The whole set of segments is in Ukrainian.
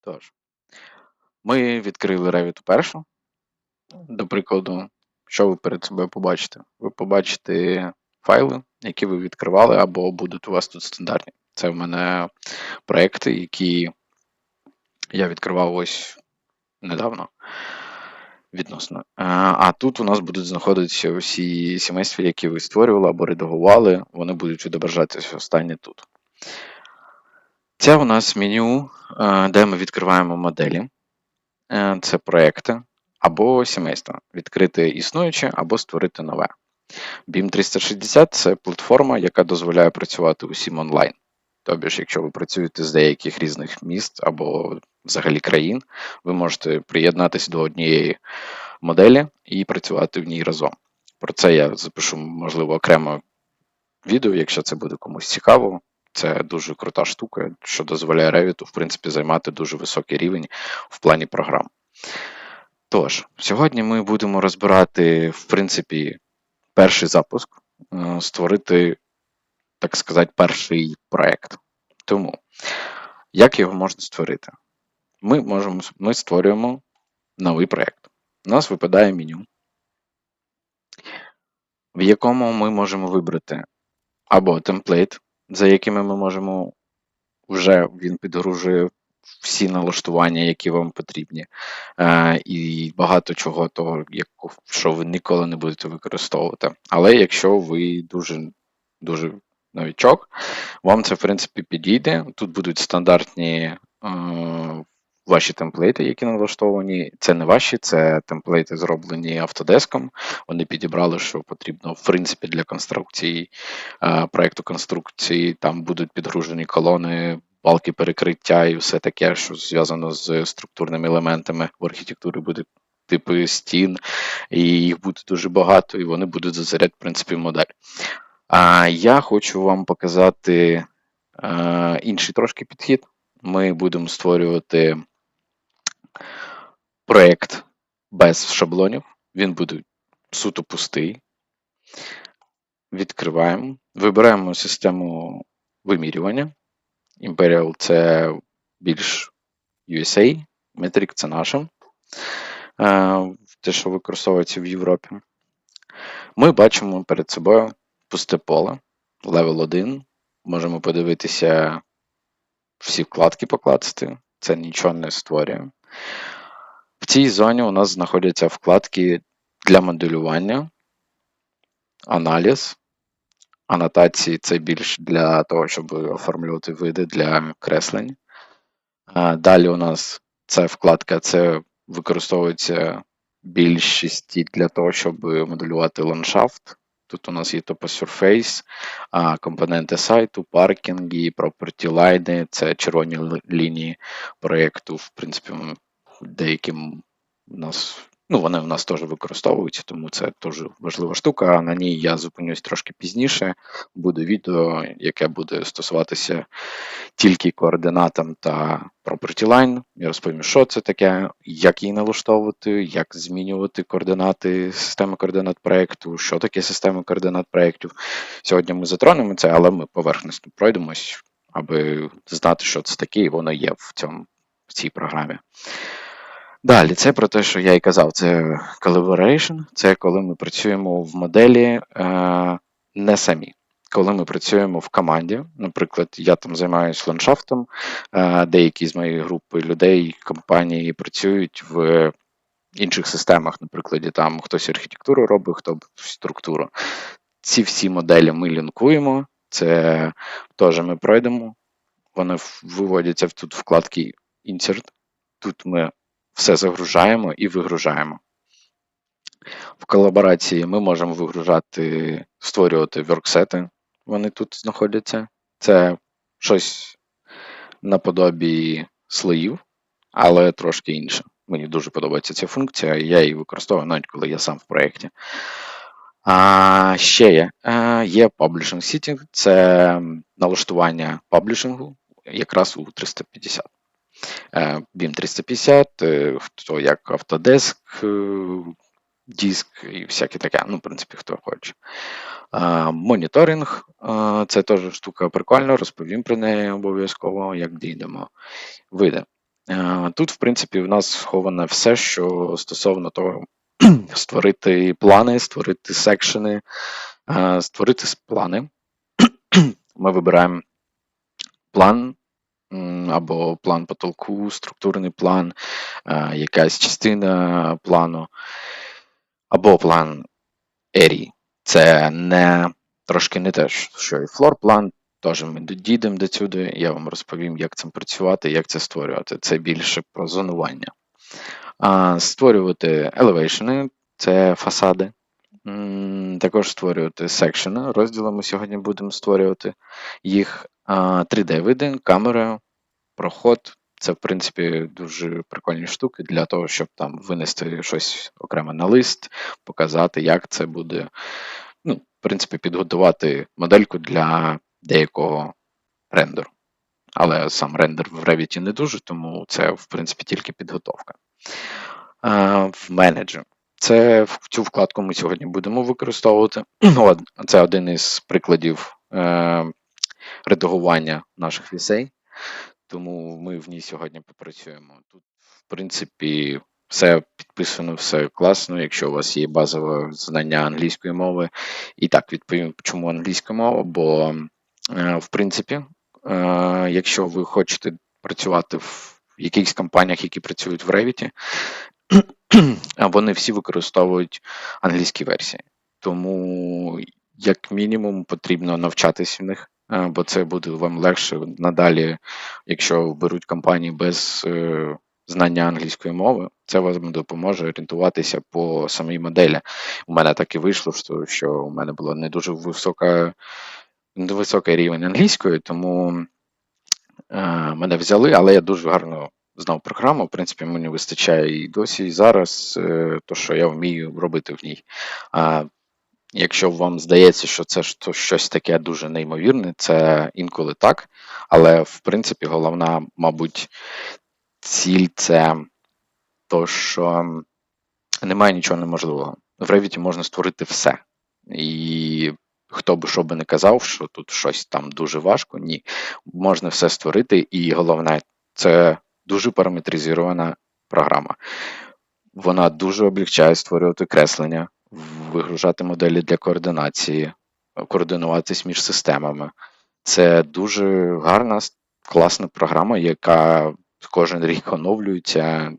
Тож, ми відкрили Revit першу. До прикладу, що ви перед собою побачите? Ви побачите файли, які ви відкривали, або будуть у вас тут стандартні. Це в мене проекти, які я відкривав ось недавно. Відносно. А, А тут у нас будуть знаходитися усі сімейства, які ви створювали або редагували, вони будуть відображатися останнє тут. Це у нас меню, е, де ми відкриваємо моделі. Е, Це проекти або сімейства. Відкрити існуюче або створити нове. BIM 360 це платформа, яка дозволяє працювати усім онлайн. Тобі ж, якщо ви працюєте з деяких різних міст або взагалі країн, ви можете приєднатися до однієї моделі і працювати в ній разом. Про це я запишу, можливо, окремо відео, якщо це буде комусь цікаво. Це дуже крута штука, що дозволяє Revit, в принципі, займати дуже високий рівень в плані програм. Тож, сьогодні ми будемо розбирати, в принципі, перший запуск, е, створити, так сказати, перший проект. Тому, як його можна створити? Ми можемо, ми створюємо новий проект. У нас випадає меню, в якому ми можемо вибрати або темплейт, за якими ми можемо вже він підгружує всі налаштування, які вам потрібні, е, і багато чого того, що ви ніколи не будете використовувати. Але якщо ви дуже дуже новічок, вам це в принципі підійде. Тут будуть стандартні е, ваші темплейти, які налаштовані. Це не ваші, це темплейти, зроблені автодеском. Вони підібрали, що потрібно, в принципі, для конструкції е, проекту конструкції. Там будуть підгружені колони, балки перекриття і все таке, що зв'язано з структурними елементами в архітектурі буде. Типи стін, і їх буде дуже багато, і вони будуть зазаряти, в принципі, модель. А я хочу вам показати е, інший трошки підхід. Ми будемо створювати проєкт без шаблонів. Він буде суто пустий. Відкриваємо. Вибираємо систему вимірювання. Imperial це більш USA, Metric це наше. Е, те, що використовується в Європі. Ми бачимо перед собою пусте поле, левел 1. Можемо подивитися всі вкладки покласти. Це нічого не створює. В цій зоні у нас знаходяться вкладки для моделювання, аналіз. Анотації це більш для того, щоб оформлювати види для креслень. Далі у нас ця вкладка це використовується більшості для того, щоб моделювати ландшафт. Тут у нас є Surface, компоненти сайту, паркінги, property лайни, це червоні лінії проєкту. В принципі, деяким у нас, ну, вони в нас теж використовуються, тому це теж важлива штука. На ній я зупинюсь трошки пізніше. Буде відео, яке буде стосуватися тільки координатам та property line. Я розповім, що це таке, як її налаштовувати, як змінювати координати системи координат проєкту, що таке система координат проєктів. Сьогодні ми затронемо це, але ми поверхностно пройдемось, аби знати, що це таке, і воно є в цьому в цій програмі. Далі, це про те, що я і казав, це collaboration, це коли ми працюємо в моделі е, не самі. Коли ми працюємо в команді, наприклад, я там займаюся ландшафтом, е, деякі з моєї групи людей, компанії працюють в інших системах, наприклад, там хтось архітектуру робить, хто структуру. Ці всі моделі ми лінкуємо, це теж ми пройдемо. Вони виводяться тут вкладки Insert. Тут ми все загружаємо і вигружаємо. В колаборації ми можемо вигружати, створювати ворксети. Вони тут знаходяться. Це щось наподобі слоїв, але трошки інше. Мені дуже подобається ця функція, і я її використовую навіть коли я сам в проєкті. А, Ще є є Publishing Setting, це налаштування паблішингу якраз у 350. BIM 350, хто як Autodesk, е, диск і всяке таке. Ну, в принципі, хто хоче. Моніторинг це теж штука прикольна, розповім про неї обов'язково, як дійдемо. Вийде. Е, Тут, в принципі, в нас сховане все, що стосовно того, створити плани, створити секшени, е, створити плани. Ми вибираємо план або план потолку, структурний план, якась частина плану, або план ерії. Це не трошки не те, що і флор-план. Теж ми дійдемо до сюди, я вам розповім, як цим працювати, як це створювати. Це більше про зонування. А, створювати елевейшени, це фасади. Також створювати секшени. Розділи ми сьогодні будемо створювати їх 3D-види, камера, проход. Це, в принципі, дуже прикольні штуки для того, щоб там винести щось окремо на лист, показати, як це буде. Ну, в принципі, підготувати модельку для деякого рендеру. Але сам рендер в Revit не дуже, тому це, в принципі, тільки підготовка. В менеджер. Це цю вкладку ми сьогодні будемо використовувати. Це один із прикладів е, редагування наших вісей, тому ми в ній сьогодні попрацюємо. Тут, в принципі, все підписано, все класно. Якщо у вас є базове знання англійської мови, і так відповім, чому англійська мова, бо, е, в принципі, е, якщо ви хочете працювати в якихось компаніях, які працюють в Revit, вони всі використовують англійські версії. Тому, як мінімум, потрібно навчатись в них, бо це буде вам легше надалі, якщо беруть компанії без е, знання англійської мови, це вам допоможе орієнтуватися по самій моделі. У мене так і вийшло, що, у мене була не дуже висока, не високий рівень англійської, тому е, мене взяли, але я дуже гарно знав програму. В принципі, мені вистачає і досі, і зараз, е, то, що я вмію робити в ній. А якщо вам здається, що це щось таке дуже неймовірне, це інколи так. Але в принципі, головна, мабуть, ціль це то, що немає нічого неможливого. В Revit можна створити все. І хто би що би не казав, що тут щось там дуже важко, ні. Можна все створити, і головне, це дуже параметризована програма. Вона дуже облегчає створювати креслення, вигружати моделі для координації, координуватись між системами. Це дуже гарна, класна програма, яка кожен рік оновлюється.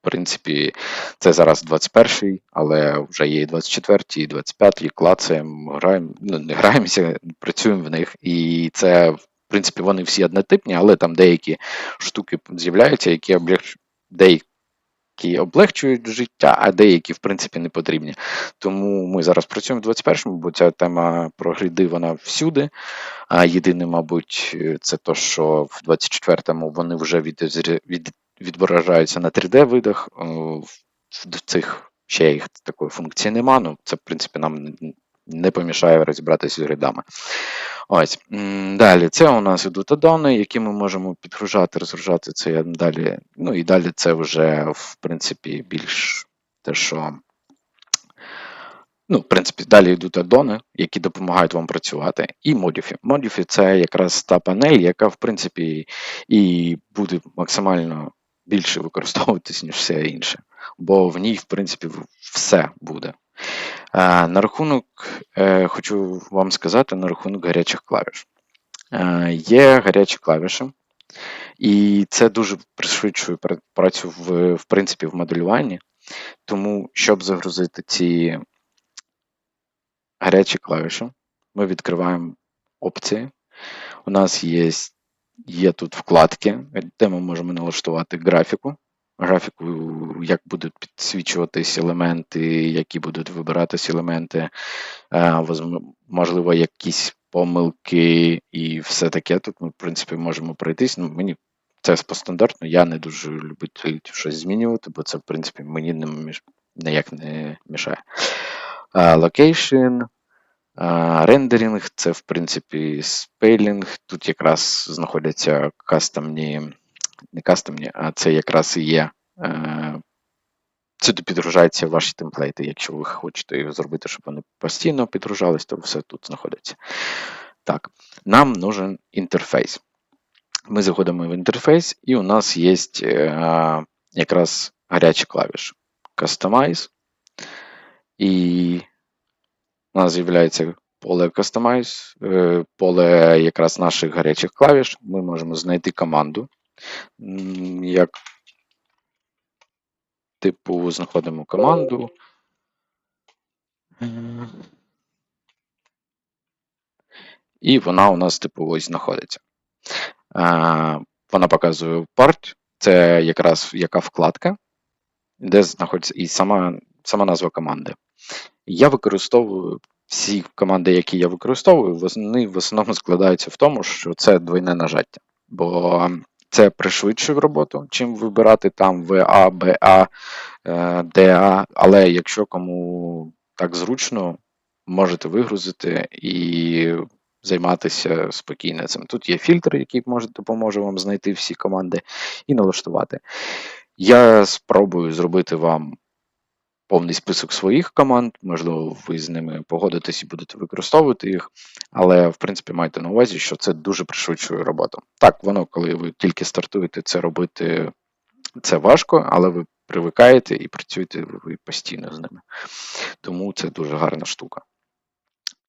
В принципі, це зараз 21-й, але вже є і 24-й, і 25-й, клацаємо, граємо, ну не граємося, працюємо в них. І це, в принципі, вони всі однотипні, але там деякі штуки з'являються, які облегчують, деякі облегчують життя, а деякі, в принципі, не потрібні. Тому ми зараз працюємо в 21-му, бо ця тема про гріди вона всюди. А єдине, мабуть, це то, що в 24-му вони вже від, від, відображаються на 3D-видах. В цих ще їх такої функції нема. Ну, це, в принципі, нам не помішає розібратися з гридами. Ось. Далі, це у нас ідуть аддони, які ми можемо підгружати, розгружати це далі. Ну і далі це вже, в принципі, більш те, що. Ну, в принципі, далі йдуть аддони, які допомагають вам працювати, і модіфі. Модіфі це якраз та панель, яка, в принципі, і буде максимально більше використовуватись, ніж все інше. Бо в ній, в принципі, все буде. На рахунок, е, хочу вам сказати на рахунок гарячих клавіш. Е, є гарячі клавіші, і це дуже пришвидшує працю в, в принципі в моделюванні. Тому, щоб загрузити ці гарячі клавіші, ми відкриваємо опції. У нас є є тут вкладки, де ми можемо налаштувати графіку. Графіку, як будуть підсвічуватись елементи, які будуть вибиратись елементи, е, можливо, якісь помилки і все таке. Тут ми, в принципі, можемо пройтись. Ну, Мені це по стандартну, я не дуже люблю щось змінювати, бо це, в принципі, мені не між... ніяк не мішає. Location, Рендеринг це, в принципі, спейлінг. Тут якраз знаходяться кастомні, не кастомні, а це якраз і є. Е, сюди підгружаються ваші темплейти. Якщо ви хочете зробити, щоб вони постійно підгружались, то все тут знаходиться. Так, нам нужен інтерфейс. Ми заходимо в інтерфейс, і у нас є е, якраз гарячі клавіші Customize. І у нас з'являється поле Customize, е, поле якраз наших гарячих клавіш. Ми можемо знайти команду. Як типу знаходимо команду. Е, І вона у нас типу ось знаходиться. Е, Вона показує part, це якраз яка вкладка, де знаходиться і сама, сама назва команди. Я використовую всі команди, які я використовую, вони в основному складаються в тому, що це двойне нажаття. Бо це пришвидшує роботу, чим вибирати там ВА, БА, ДА. Але якщо кому так зручно, можете вигрузити і займатися спокійно цим. Тут є фільтр, який може допоможе вам знайти всі команди і налаштувати. Я спробую зробити вам повний список своїх команд, можливо, ви з ними погодитесь і будете використовувати їх, але в принципі майте на увазі, що це дуже пришвидшує роботу. Так, воно, коли ви тільки стартуєте це робити, це важко, але ви привикаєте і працюєте ви постійно з ними. Тому це дуже гарна штука.